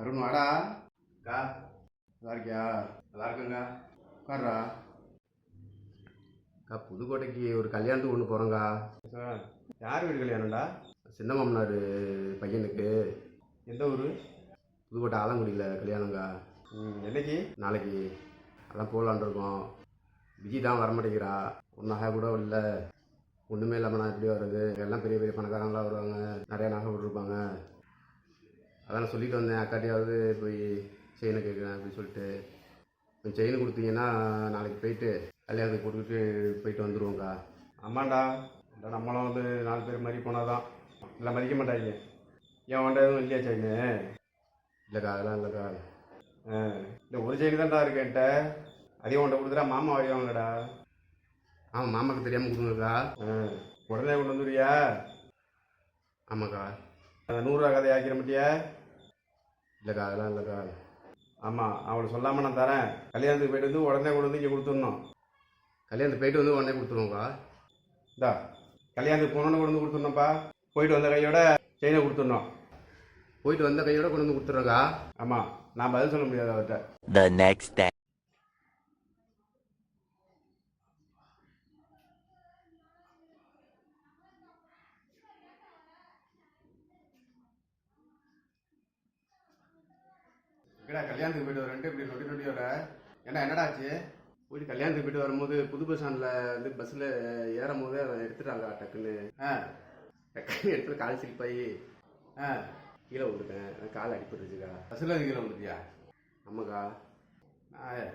அருண் வாடா. அக்கா நல்லா இருக்கியா? நல்லா இருக்குங்க உட்கார்றா. அக்கா புதுக்கோட்டைக்கு ஒரு கல்யாணத்துக்கு ஒன்று போகிறோங்க்கா சார் யார் வீடு கல்யாணம்டா? சின்ன மாமனார் பையனுக்கு. எந்த ஊர்? புதுக்கோட்டை ஆலங்குடியில் கல்யாணங்க்கா ம் என்னைக்கு? நாளைக்கு. அதான் போகலான் இருக்கோம். விஜி தான் வரமாட்டேங்கிறா. ஒரு நகை கூட இல்லை. ஒன்றுமே இல்லாமல் நான் எப்படி வர்றது? எல்லாம் பெரிய பெரிய பணக்காரங்களாம் வருவாங்க. நிறையா நகை விட்டுருப்பாங்க. அதான் நான் சொல்லிட்டு வந்தேன் அக்காட்டியாவது போய் செயினை கேட்குறேன் அப்படின்னு சொல்லிட்டு. கொஞ்சம் செயின் கொடுத்தீங்கன்னா நாளைக்கு போயிட்டு கல்யாணத்துக்கு போட்டுக்கிட்டு போயிட்டு வந்துடுவோங்க்கா ஆமாண்டா. நம்மளும் வந்து நாலு பேர் மாதிரி போனால் தான் இல்லை மதிக்க மாட்டாங்க. ஏன் உன்ட்ட எதுவும் இல்லையா செயின் இல்லைக்கா அதெல்லாம் இல்லைக்கா. ஆ. இல்லை ஒரு செயின் தான்டா இருக்கு என்கிட்ட. அதையும் உன்ட்ட கொடுத்துட்டா மாமா வரைவாங்கடா. ஆமாம் மாமாக்கு தெரியாமல் கொடுங்கக்கா. ஆ. உடனே கொண்டு வந்துடுவியா? ஆமாக்கா. நூறுரூவா கதை ஆக்கிற மாட்டியா? இல்லைக்கா அதெல்லாம் இல்லைக்கா. ஆமாம் அவளுக்கு சொல்லாமல் நான் தரேன். கல்யாணத்துக்கு போயிட்டு வந்து உடனே கொண்டு வந்து இங்கே கொடுத்துடணும். கல்யாணத்துக்கு போயிட்டு வந்து உடனே கொடுத்துருவோங்க்கா இந்தா கல்யாணத்துக்கு போனோன்னு கொண்டு வந்து கொடுத்துடணும்ப்பா. போயிட்டு வந்த கையோட செயினை கொடுத்துடணும். போயிட்டு வந்த கையோட கொண்டு வந்து கொடுத்துட்றோக்கா ஆமாம் நான் பதில் சொல்ல முடியாது அவர்கிட்ட. எங்கடா கல்யாணத்துக்கு போயிட்டு வரேன்ட்டு இப்படி நொட்டி நொட்டி வர? ஏன்னா என்னடா ஆச்சு? போயிட்டு கல்யாணத்துக்கு போயிட்டு வரும்போது புது பஸ் ஸ்டாண்டில் வந்து பஸ்ஸில் ஏறும் போது அதை எடுத்துட்டாங்க டக்குன்னு. ஆ. டக்குன்னு எடுத்து கால் சிரிப்பாயி ஆ. கீழே விட்டுட்டேன் கால் அடிபட்டுருச்சுக்கா பஸ்ஸில் கீழே விழுந்துட்டியா? ஆமாக்கா. நான்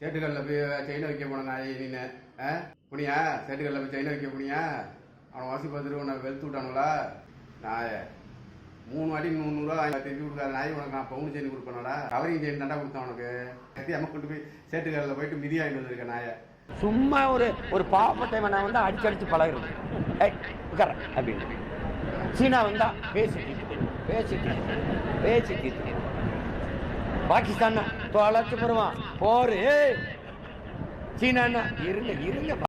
சேட்டுக்கல்லில் போய் செயினை வைக்க போன நாய் நீனு ஆ? புனியா சேட்டுக்கல்லில் போய் செயினை வைக்க புனியா? அவனை வாசி பார்த்துட்டு உன்னை வெளுத்து விட்டானுங்களா? நாய. மூணு வாட்டி நூறுரூவா வாங்கி திருப்பி கொடுக்காத நாய் உனக்கு நான் பவுன் செஞ்சு கொடுப்பேனடா. கவரிங் செயின் தாண்டா கொடுத்தேன் உனக்கு. கத்தி அம்மா கொண்டு போய் சேட்டுக்காரில் போயிட்டு மிதி வாங்கிட்டு வந்திருக்கேன் நாயை. சும்மா ஒரு ஒரு பாவப்பட்ட நான் வந்து அடிச்சு அடிச்சு பழகிறது. ஏய் உட்கார அப்படின்னு. சீனா வந்தா பேசி தீர்த்து. பேசி பேசி தீர்த்து. பாகிஸ்தான் தொலைச்சு போடுவான். போரு. சீனா இருங்க இருங்க